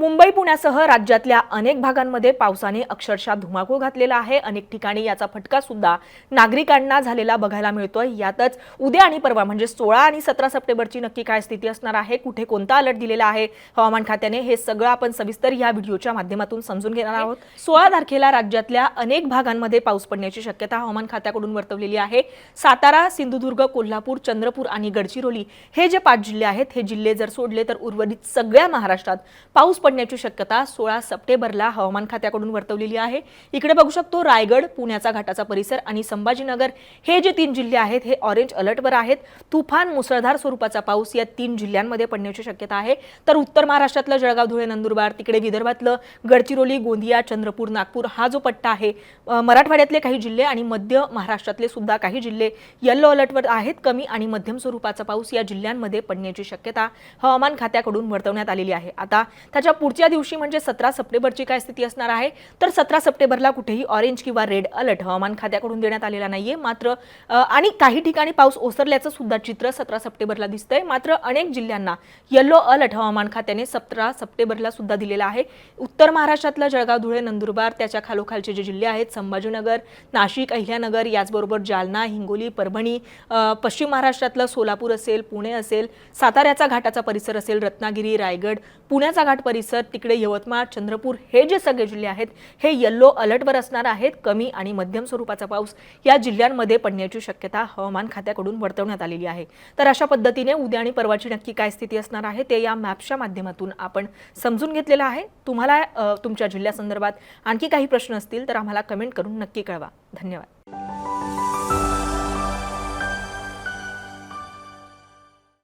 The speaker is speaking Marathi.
मुंबई पुण्यासह राज्यातल्या अनेक भागांमध्ये पावसाने अक्षरशः धुमाकूळ घातलेला आहे. अनेक ठिकाणी याचा फटका सुद्धा नागरिकांना झालेला बघायला मिळतोय. यातच उद्या आणि परवा म्हणजे सोळा आणि सतरा सप्टेंबरची नक्की काय स्थिती असणार आहे? कुठे कोणता अलर्ट दिलेला आहे? हवामान खात्याने हे सगळं आपण सविस्तर या व्हिडिओच्या माध्यमातून समजून घेणार आहोत. सोळा तारखेला राज्यातल्या अनेक भागांमध्ये पाऊस पडण्याची शक्यता हवामान खात्याकडून वर्तवलेली आहे. सातारा सिंधुदुर्ग कोल्हापूर चंद्रपूर आणि गडचिरोली हे जे पाच जिल्हे आहेत हे जिल्हे जर सोडले तर उर्वरित सगळ्या महाराष्ट्रात पाऊस पडण्याची शक्यता सोळा सप्टेंबरला हवामान खात्याकडून वर्तवलेली आहे. इकडे बघू शकतो रायगड पुण्याचा घाटाचा परिसर आणि संभाजीनगर हे जे तीन जिल्हे आहेत हे ऑरेंज अलर्टवर आहेत. तुफान मुसळधार स्वरूपाचा पाऊस या तीन जिल्ह्यांमध्ये पडण्याची शक्यता आहे. तर उत्तर महाराष्ट्रातलं जळगाव धुळे नंदुरबार तिकडे विदर्भातलं गडचिरोली गोंदिया चंद्रपूर नागपूर हा जो पट्टा आहे मराठवाड्यातले काही जिल्हे आणि मध्य महाराष्ट्रातले सुद्धा काही जिल्हे येल्लो अलर्टवर आहेत. कमी आणि मध्यम स्वरूपाचा पाऊस या जिल्ह्यांमध्ये पडण्याची शक्यता हवामान खात्याकडून वर्तवण्यात आलेली आहे. आता त्याच्या पुढच्या दिवशी म्हणजे सतरा सप्टेंबरची काय स्थिती असणार आहे? तर सतरा सप्टेंबरला कुठेही ऑरेंज किंवा रेड अलर्ट हवामान खात्याकडून देण्यात आलेला नाहीये. मात्र आणि काही ठिकाणी पाऊस ओसरल्याचं सुद्धा चित्र सतरा सप्टेंबरला दिसतंय. मात्र अनेक जिल्ह्यांना येल्लो अलर्ट हवामान खात्याने सतरा सप्टेंबरला सुद्धा दिलेला आहे. उत्तर महाराष्ट्रातलं जळगाव धुळे नंदुरबार त्याच्या खालोखालचे जे जिल्हे आहेत संभाजीनगर नाशिक अहिल्यानगर याचबरोबर जालना हिंगोली परभणी पश्चिम महाराष्ट्रातलं सोलापूर असेल पुणे असेल साताऱ्याचा घाटाचा परिसर असेल रत्नागिरी रायगड पुण्याचा घाट परिसर तिकडे यवतमाळ चंद्रपूर हे जे सगळे जिल्हे आहेत हे येल्लो अलर्टवर असणार आहेत. कमी आणि मध्यम स्वरूपाचा पाऊस या जिल्ह्यांमध्ये पडण्याची शक्यता हवामान खात्याकडून वर्तवण्यात आलेली आहे. तर अशा पद्धतीने उद्या आणि परवाची नक्की काय स्थिती असणार आहे ते या मॅपच्या माध्यमातून आपण समजून घेतलेलं आहे. तुम्हाला तुमच्या जिल्ह्यासंदर्भात आणखी काही प्रश्न असतील तर आम्हाला कमेंट करून नक्की कळवा. धन्यवाद.